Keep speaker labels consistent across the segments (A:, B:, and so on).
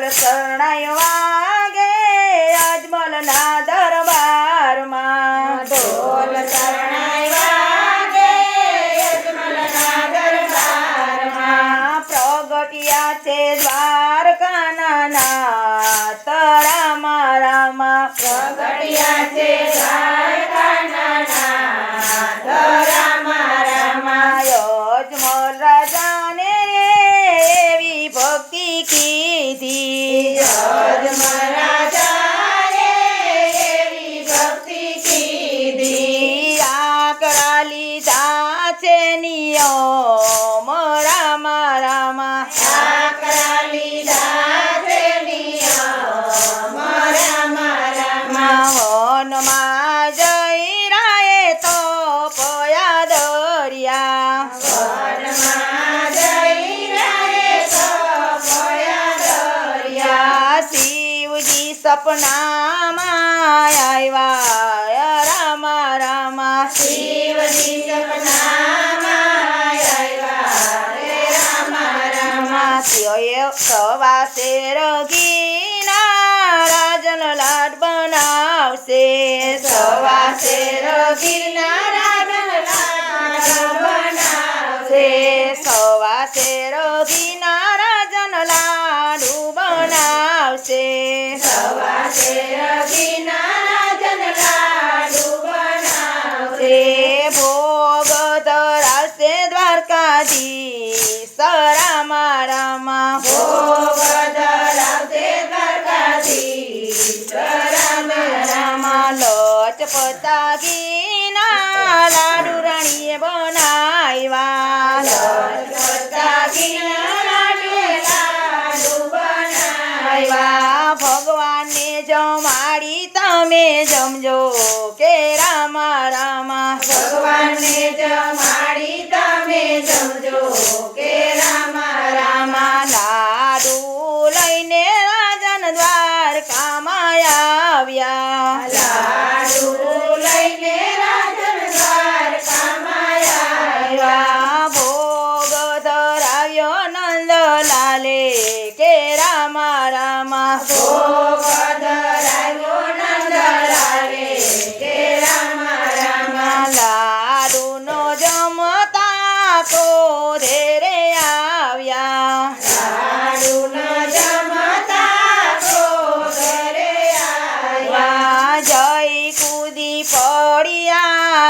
A: ઢોલ શરણાઈ વાગે અજમલના દરબારમાં.
B: ઢોલ શરણાઈ વાગે દરબારમાં.
A: પ્રગટ્યા છે દ્વારકાના નાથ રામા. રામા
B: પ્રગટ્યા છે દ્વારકાના નાથ
A: સપનામાં આવ્યા. રામા રામા.
B: શિવજી સપનામાં આવ્યા. રે રામા રામા.
A: સવા શેર ઘીના રાજન લાડ બનાવશે.
B: સવા રગીના રાજન લાડ બનાવશે.
A: સવાસે શેર ભોગ ધરાવશે દ્વારકાધી સરા રામા
B: ભોગ ધરાવશે દ્વારકાધીશ રામ રામ.
A: રામા લચપતા ઘીના લાડુ રાણીએ બનાવ્યા
B: લચપતા ઘીના લાડુ બનાવ્યા.
A: ભગવાનને જમાડી તમે જમજો કે
B: ભગવાનને જમાડી તમે જમજો કે રામા રામા
A: રામા લાડુ લઈને રાજન દ્વારકામાં આવ્યા
B: લાડુ લઈને રાજન દ્વારકામાં આવ્યા.
A: આવ્યા ભોગ ધરાવ્યો નંદલાલે કે રામા રામા
B: ભોગ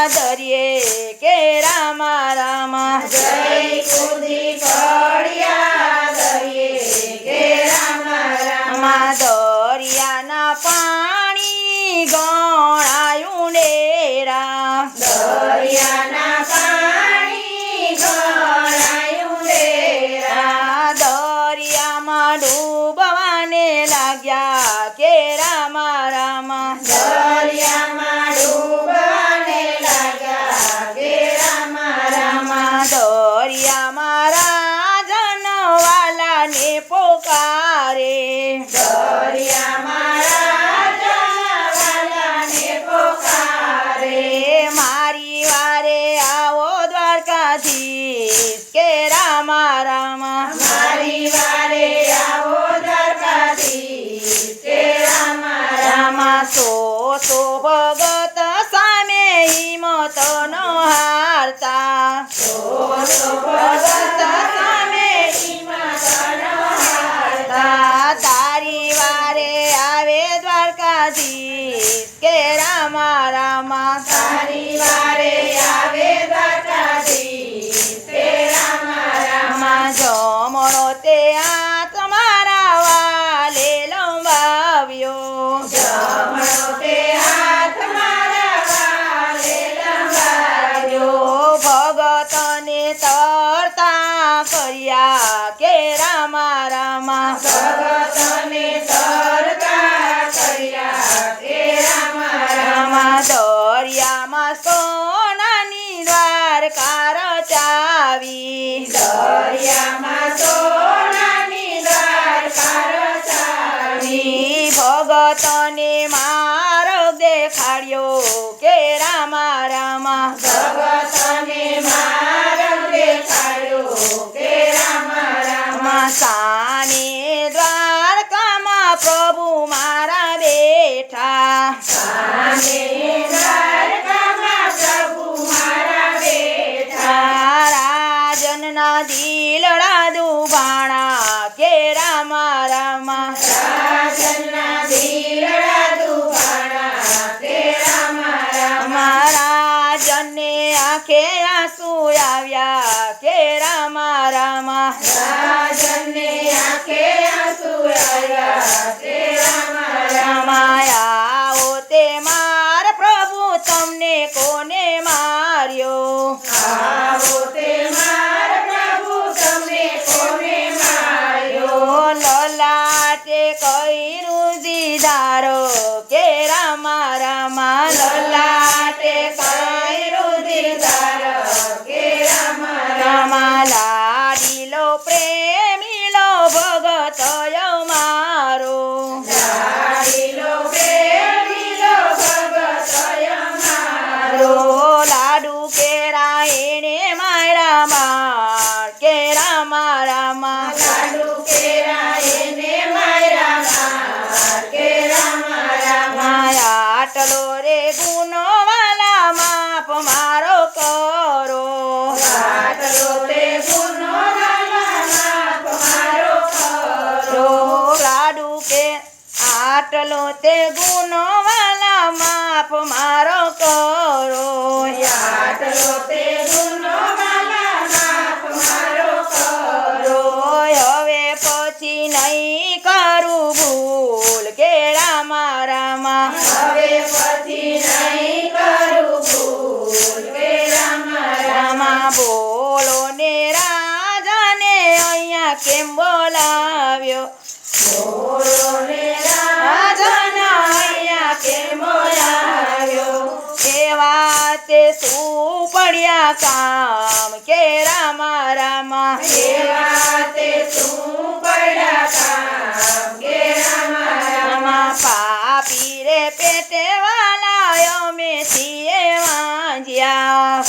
A: દરિયે રામા મારી વારે આવો રામ રામા.
B: રામા
A: સો સો ભગત સામે હિંમત ન હારતા.
B: સો સો ભગત સામે હિંમત ન હારતા.
A: તારી વારે આવે દ્વારકાધીશ. કે રામા રામ.
B: તારી વારે
A: આંખે આંસુ આવ્યા કે રામા રામા.
B: રાજનને કે રામા રામા.
A: આવો તે માર પ્રભુ તમને કોને માર્યો?
B: આવો તે માર કોને માર્યો?
A: લલાટે
B: કર્યું તે ગુનો
A: રામ
B: કે રામ રામ.
A: તે શું પડ્યા કે રામ રામ. પાપી રે પેટે વાલાયો મે વાંજ્યા.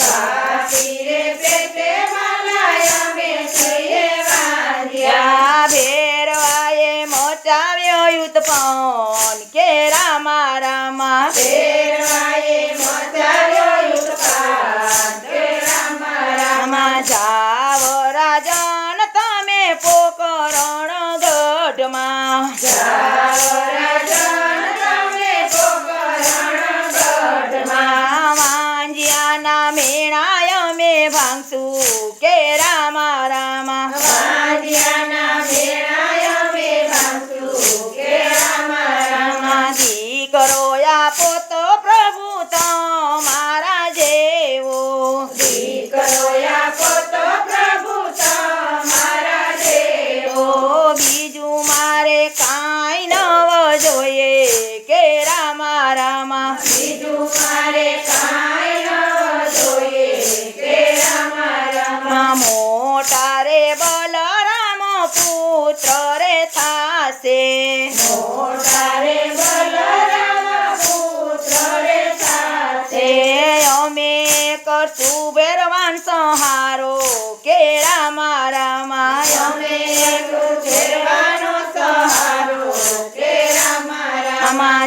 A: ભેરવાએ મોચાવ્યો
B: યુત પૌન કે રામ રામ.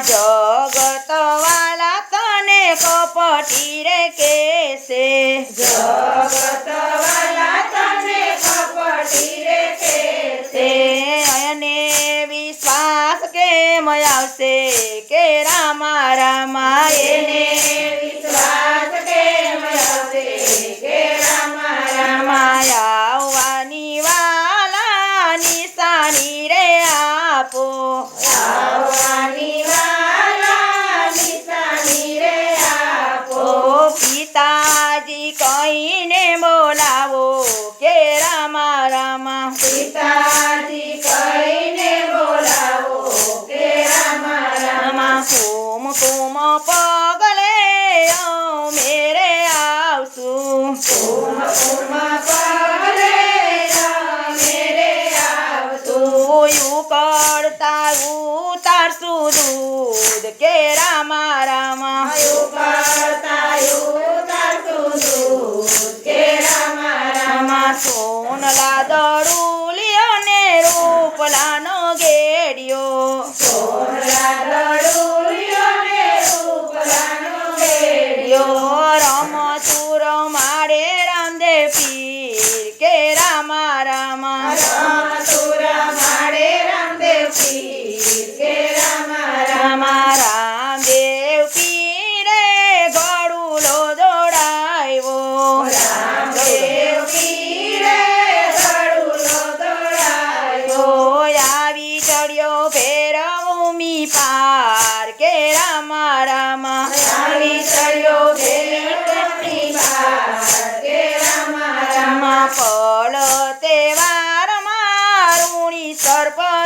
A: જગતવાલા તને કપટી રે કેસે?
B: જગતવાલા તને કપટી રે કેસે?
A: અને વિશ્વાસ કેમ આવશે? કે રામા રામા
B: એને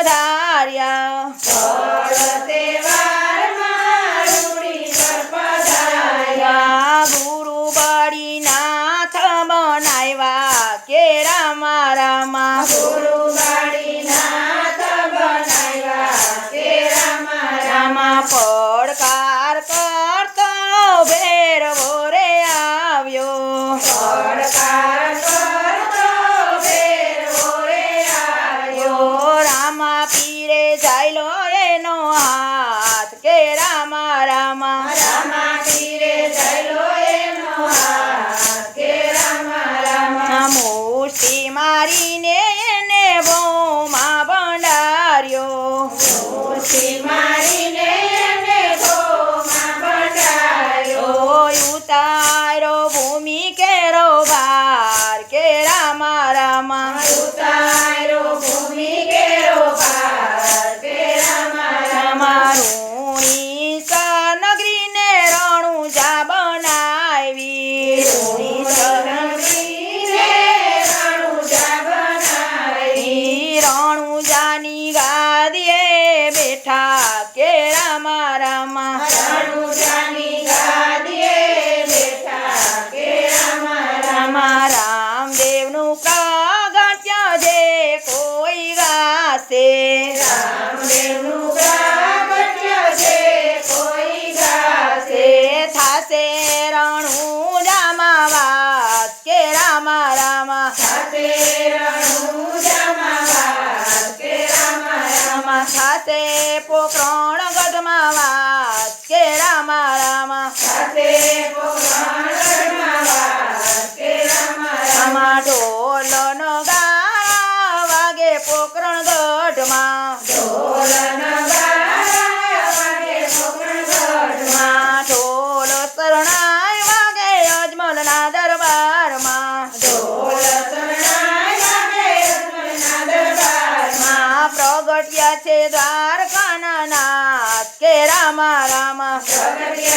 B: પધાર્યા રામ રામ.
A: સાથે રણુ જમવા રામ રામ.
B: સાથે
A: પોકરણ
B: Okay.